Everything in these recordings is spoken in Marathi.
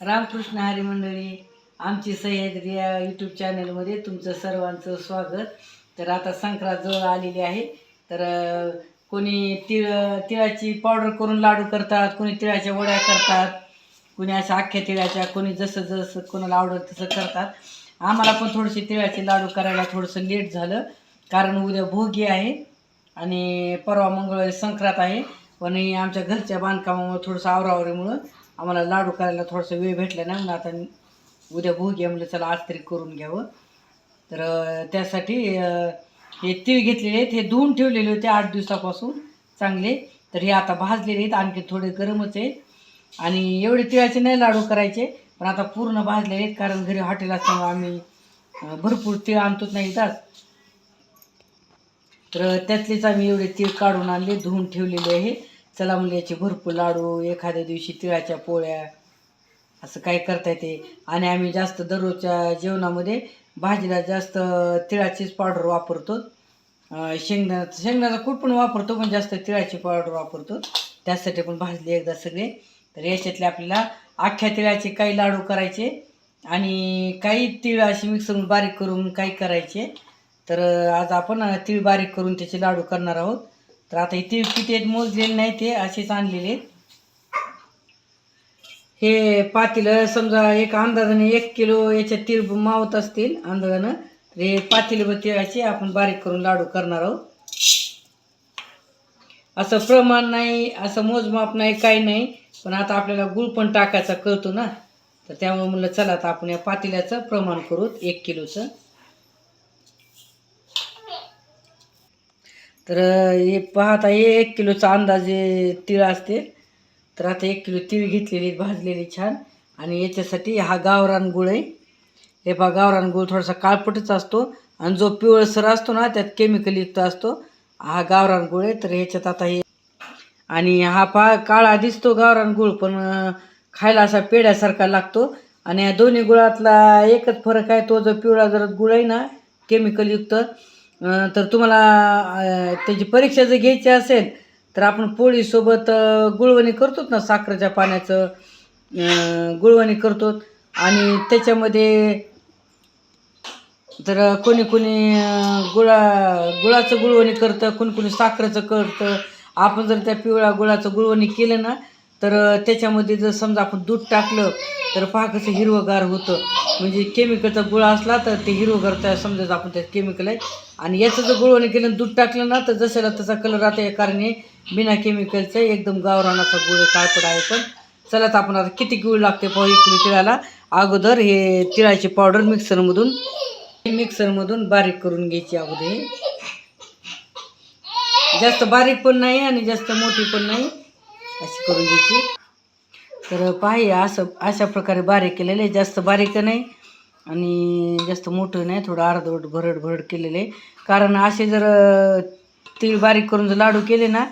रामकृष्ण हरी मंडळी आमची सह्याद्री या यूट्यूब चॅनलमध्ये तुमचं सर्वांचं स्वागत. तर आता संक्रांत जवळ आलेली आहे. तर कोणी तिळ तिळाची पावडर करून लाडू करतात कोणी तिळाच्या वड्या करतात कोणी अशा अख्ख्या तिळाच्या कोणी जसं जसं कोणाला आवडत तसं करतात. आम्हाला पण थोडेसे तिळाचे लाडू करायला थोडंसं लेट झालं कारण उद्या भोगी आहे आणि परवा मंगळवारी संक्रांत आहे. पण हे आमच्या घरच्या बांधकामामुळं थोडंसं आवरावरीमुळं आम्हाला लाडू करायला थोडासा वेळ भेटला नाही म्हणून आता उद्या भोगी आहे म्हणलं चला आज तरी करून घ्यावं. तर त्यासाठी हे तीळ घेतलेले आहेत. हे धुवून ठेवलेले होते आठ दिवसापासून चांगले. तर हे आता भाजलेले आहेत. आणखी थोडे गरमच आहेत आणि एवढे तिळाचे नाही लाडू करायचे. पण आता पूर्ण भाजलेले आहेत. कारण घरी हॉटेल असल्यामुळे आम्ही भरपूर तीळ आणतोच नाही येतात तर त्यातलेच आम्ही एवढे तीळ काढून आणले धुवून ठेवलेले आहे. चला म्हणले याचे भरपूर लाडू एखाद्या दिवशी तिळाच्या पोळ्या असं काय करता येते? आणि आम्ही जास्त दररोजच्या जेवणामध्ये भाजीला जास्त तिळाचीच पावडर वापरतो. अं, शेंगदाणा शेंगदाण्याचा कूट पण वापरतो पण जास्त तिळाची पावडर वापरतो. त्यासाठी पण भाजले एकदा सगळे. तर याच्यातले आपल्याला अख्ख्या तिळाचे काही लाडू करायचे आणि काही तीळ अशी मिक्सरून बारीक करून काही करायचे. तर आज आपण तिळ तीळ बारीक करून त्याचे लाडू करणार आहोत. तर आता हे किती आहेत? मोजलेले नाही ते असेच आणलेले हे पातेलं समजा एक अंदाजाने एक किलो याच्यात तीळ मावत असतील अंदाजानं तर हे पातेलं तिळाचे आपण बारीक करून लाडू करणार आहोत. असं प्रमाण नाही असं मोजमाप नाही काही नाही पण आता आपल्याला गुळ पण टाकायचा कळतो ना. तर त्यामुळे म्हणलं चला आता आपण या पातेल्याचं प्रमाण करू एक किलोचं. तर हे पाहता हे एक किलोचा अंदाजे तीळ असते. तर आता एक किलो तीळ घेतलेली भाजलेली छान. आणि याच्यासाठी हा गावरान गुळ आहे. हे पहा गावरान गुळ थोडासा काळपटच असतो. आणि जो पिवळसर असतो ना त्यात केमिकलयुक्त असतो. हा गावरान गुळ आहे. तर ह्याच्यात आता हे आणि हा पा काळा दिसतो गावरान गुळ पण खायला असा पेढ्यासारखा लागतो. आणि या दोन्ही गुळातला एकच फरक आहे तो जो पिवळा जर गुळ आहे ना केमिकलयुक्त तर तुम्हाला त्याची परीक्षा जर घ्यायची असेल तर आपण पोळीसोबत गुळवणी करतोच ना साखरेच्या पाण्याचं? गुळवणी करतो आणि त्याच्यामध्ये तर कोणी कोणी गुळा गुळाचं गुळवणी करतं कोणी कोणी साखरेचं करतं. आपण जर त्या पिवळ्या गुळाचं गुळवणी केलं ना तर त्याच्यामध्ये जर समजा आपण दूध टाकलं तर पहा कसं हिरवंगार होतं. म्हणजे केमिकलचा गुळ असला तर ते हिरवगार त्या समजायचं आपण त्यात केमिकल आहे. आणि याचं जर गुळवणी केलं दूध टाकलं ना तर जशाला तसा कलर आता या कारण बिना केमिकलचं एकदम गावरानाचा गुळ आहे काळपड आहे पण. चला तर आपण आता किती गुळ लागते पाहू एक किलो तिळाला. अगोदर हे तिळाची पावडर मिक्सरमधून मिक्सरमधून बारीक करून घ्यायची अगोदर हे. जास्त बारीक पण नाही आणि जास्त मोठी पण नाही. अशी करून घ्यायची. तर पाहि असं अशा प्रकारे बारीक केलेलं आहे जास्त बारीक नाही आणि जास्त मोठं नाही थोडं अर्धवट भरड भरड केलेलं. आहे कारण असे जर तीळ बारीक करून जर लाडू केले ना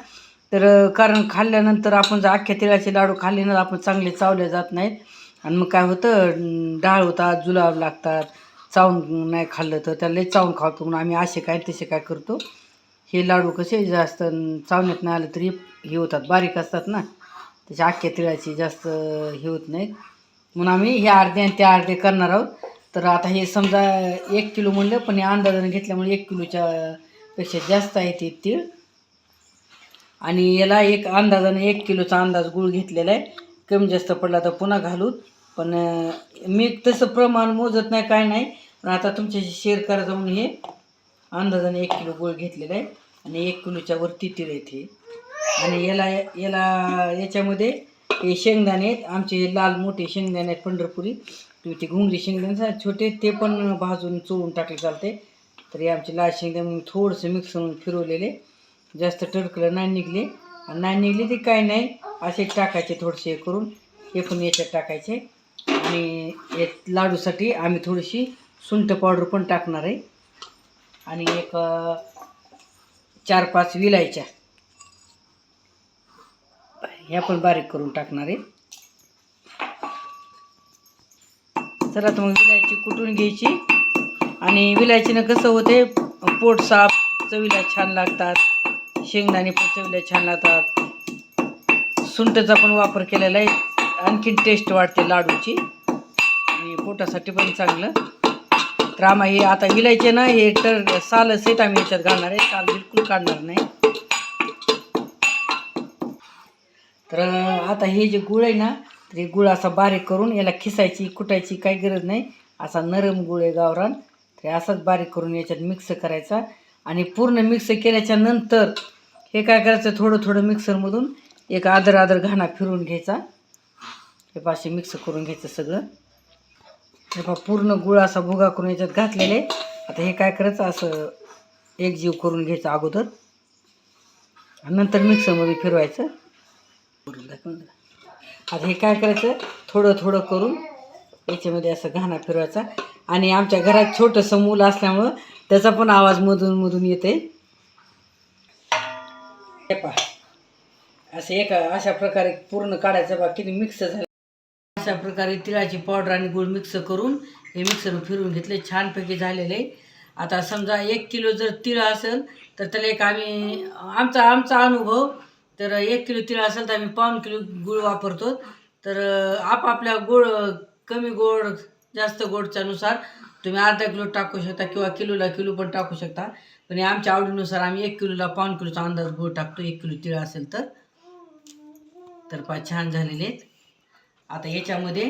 तर कारण खाल्ल्यानंतर आपण जर अख्ख्या तिळाचे लाडू खाल्ले ना आपण चांगले चावले जात नाहीत. आणि मग काय होतं डाळ होतात जुलाब लागतात चावून नाही खाल्लं तर त्याला लई चावून खावतो म्हणून आम्ही असे काय तसे काय करतो. हे लाडू कसे जास्त चावण्यात नाही आलं तरी हे होतात बारीक असतात ना. त्याच्या अख्ख्या तिळाची जास्त हे होत नाहीत म्हणून आम्ही हे अर्धे आणि ते अर्धे करणार आहोत. तर आता हे समजा एक किलो म्हणलं पण हे अंदाजाने घेतल्यामुळे एक किलोच्या पेक्षा जास्त आहे ते तीळ. आणि याला एक अंदाजाने एक किलोचा अंदाज गुळ घेतलेला आहे. कमी जास्त पडला तर पुन्हा घालू. पण मी तसं प्रमाण मोजत नाही काय नाही. पण आता तुमच्याशी शेअर करायचं म्हणून हे अंदाजाने एक किलो गुळ घेतलेला आहे. आणि एक किलोच्या वरती तीळ आहे ते. आणि याला याला याच्यामध्ये हे शेंगदाणे आहेत. आमचे लाल मोठे शेंगदाणे आहेत पंढरपुरी. ते घुंगरी शेंगदाणे छोटे ते पण भाजून चोळून टाकले चालते. तर हे आमचे लाल शेंगदाणे थोडंसं मिक्स करून फिरवलेले. जास्त टरकलं नाही निघले. आणि नाही निघले ते काय नाही. असे टाकायचे थोडेसे हे करून. हे पण याच्यात टाकायचे. आणि या लाडूसाठी आम्ही थोडीशी सुंठ पावडर पण टाकणार आहे. आणि एक चार पाच विलायच्या. ह्या पण बारीक करून टाकणार आहे. चला तर मग विलायची कुटून घ्यायची? आणि विलायचीनं कसं होते पोट साफ चवीला छान लागतात. शेंगदाणे पण चवीला छान लागतात. सुंठचा पण वापर केलेला आहे. आणखीन टेस्ट वाढते लाडूची. आणि पोटासाठी पण चांगलं. तर आम्हा हे आता विलायचे ना हे तर साल आहेत आम्ही याच्यात घालणार आहे. साल बिलकुल काढणार नाही. तर आता हे जे गुळ आहे ना तर हे गुळ असा बारीक करून याला खिसायची कुटायची काही गरज नाही. असा नरम गुळ आहे गावरान. तर असाच बारीक करून याच्यात मिक्स करायचा. आणि पूर्ण मिक्स केल्याच्यानंतर हे काय करायचं थोडं थोडं मिक्सरमधून एक आदर आदर घाणा फिरून घ्यायचा. हे पाशी मिक्स करून घ्यायचं सगळं. हे पहा पूर्ण गुळ असा भुगा करून याच्यात घातलेले आता हे काय करायचं असं एक जीव करून घ्यायचं अगोदर. नंतर मिक्सरमध्ये फिरवायचं. आता हे काय करायचं? थोडं थोडं करून याच्यामध्ये असं घाणा फिरवायचा. आणि आमच्या घरात छोटंसं मूल असल्यामुळं त्याचा पण आवाज मधून मधून येते हे पहा. असं एका अशा प्रकारे पूर्ण काढायचं बा किती मिक्स झालं. अशा प्रकारे तिळाची पावडर आणि गुळ मिक्स करून हे मिक्सर फिरून घेतले. छानपैकी झालेले. आता समजा एक किलो जर तिळ असेल तर त्याला एक आम्ही आमचा आमचा अनुभव तर एक किलो तिळ असेल तर आम्ही पाऊण किलो गुळ वापरतो. तर आपापल्या गोड कमी गोड जास्त गोडच्यानुसार तुम्ही अर्धा किलो टाकू शकता किंवा किलोला किलो पण टाकू शकता. पण आमच्या आवडीनुसार आम्ही एक किलोला पाऊण किलोचा अंदाज गुळ टाकतो. एक किलो तिळ असेल तर. तर पा छान झालेले आहेत. आता याच्यामध्ये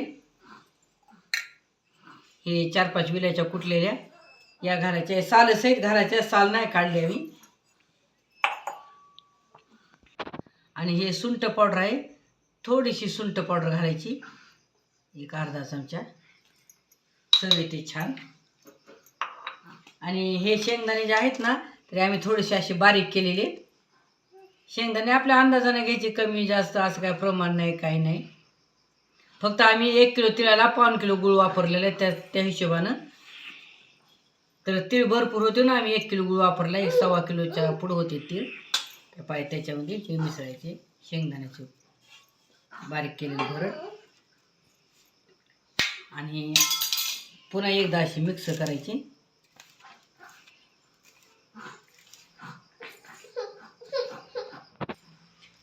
हे चार पाच विल्याच्या कुटलेल्या या घालायच्या साल सहित घालायच्या साल नाही काढले आम्ही. आणि हे सुंठ पावडर आहे. थोडीशी सुंठ पावडर घालायची. एक अर्धा चमचा. चव येते छान. आणि हे शेंगदाणे जे आहेत ना तरी आम्ही थोडेसे असे बारीक केलेले. शेंगदाणे आपल्या अंदाजाने घ्यायचे कमी जास्त असं काय प्रमाण नाही काही नाही. फक्त आम्ही एक किलो तिळाला पाऊन किलो गुळ वापरलेला आहे त्या त्या हिशोबानं. तर तीळ भरपूर होते ना आम्ही एक किलो गुळ वापरला एक सव्वा किलोच्या पुढं होते तीळ. त्या पाय त्याच्यामध्ये हे मिसळायचे शेंगदाण्याचे. बारीक केलेले भरड. आणि पुन्हा एकदा अशी मिक्स करायची.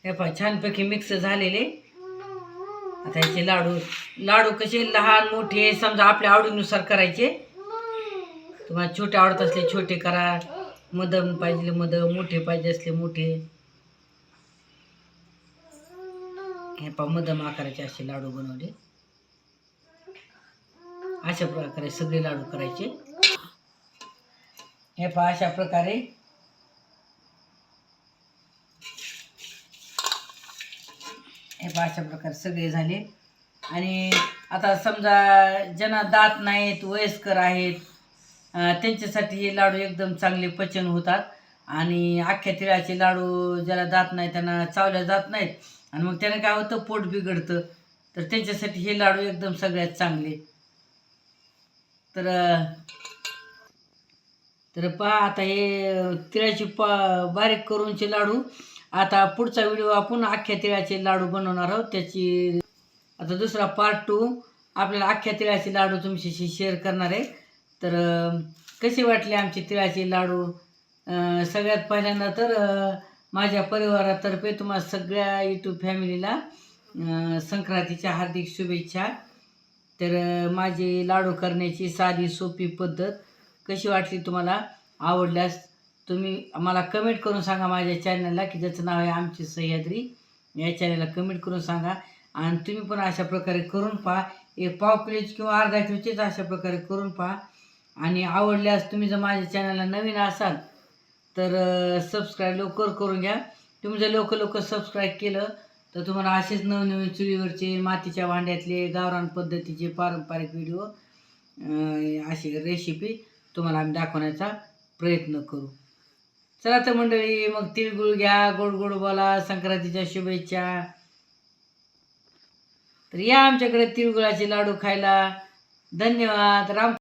हे पहा छानपैकी मिक्स झालेले. आता याचे लाडू लाडू कसे लहान मोठे समजा आपल्या आवडीनुसार करायचे. तुम्हाला छोटे आवडत असले छोटे करा. मदम पाहिजे मदम मोठे पाहिजे असले मोठे. हे पा मदम आकाराचे असे लाडू बनवले. अशा प्रकारे सगळे लाडू करायचे. हे पा अशा प्रकारे. हे पा अशा प्रकारे सगळे झाले. आणि आता समजा ज्यांना दात नाहीत वयस्कर आहेत त्यांच्यासाठी हे लाडू एकदम चांगले पचन होतात. आणि अख्ख्या तिळाचे लाडू ज्याला जात नाही त्यांना चावल्या जात नाहीत. आणि मग त्यांना काय होतं पोट बिघडतं. तर त्यांच्यासाठी हे लाडू एकदम सगळ्यात चांगले. तर तर पहा आता हे तिळाची पा बारीक करूनचे लाडू. आता पुढचा व्हिडिओ आपण अख्ख्या तिळाचे लाडू बनवणार आहोत. त्याची आता दुसरा पार्ट टू आपल्याला अख्ख्या तिळाचे लाडू तुमच्याशी शेअर करणार आहे. तर कसे वाटले आमचे तिळाचे लाडू? सगळ्यात पहिल्यांदा तर माझ्या परिवारातर्फे तुम्हाला सगळ्या यूट्यूब फॅमिलीला संक्रांतीच्या हार्दिक शुभेच्छा. तर माझी लाडू करण्याची साधी सोपी पद्धत कशी वाटली तुम्हाला? आवडल्यास तुम्ही मला कमेंट करून सांगा माझ्या चॅनलला की ज्याचं नाव आहे आमची सह्याद्री. या चॅनलला कमेंट करून सांगा. आणि तुम्ही पण अशा प्रकारे करून पहा. एक पाव किलोची किंवा अर्धा किलोचीच अशा प्रकारे करून पहा. आणि आवडल्यास तुम्ही जर माझ्या चॅनलला नवीन असाल तर सबस्क्राईब लवकर करून घ्या. तुम्ही जर लवकर लवकर सबस्क्राईब केलं तर तुम्हाला असेच नवनवीन चुलीवरचे मातीच्या भांड्यातले गावरान पद्धतीचे पारंपरिक व्हिडिओ अशी रेसिपी तुम्हाला आम्ही दाखवण्याचा प्रयत्न करू. चला तर मंडळी मग तिळगुळ घ्या गोड गोड बोला संक्रांतीच्या शुभेच्छा. तर या आमच्याकडे तिळगुळाचे लाडू खायला. धन्यवाद. राम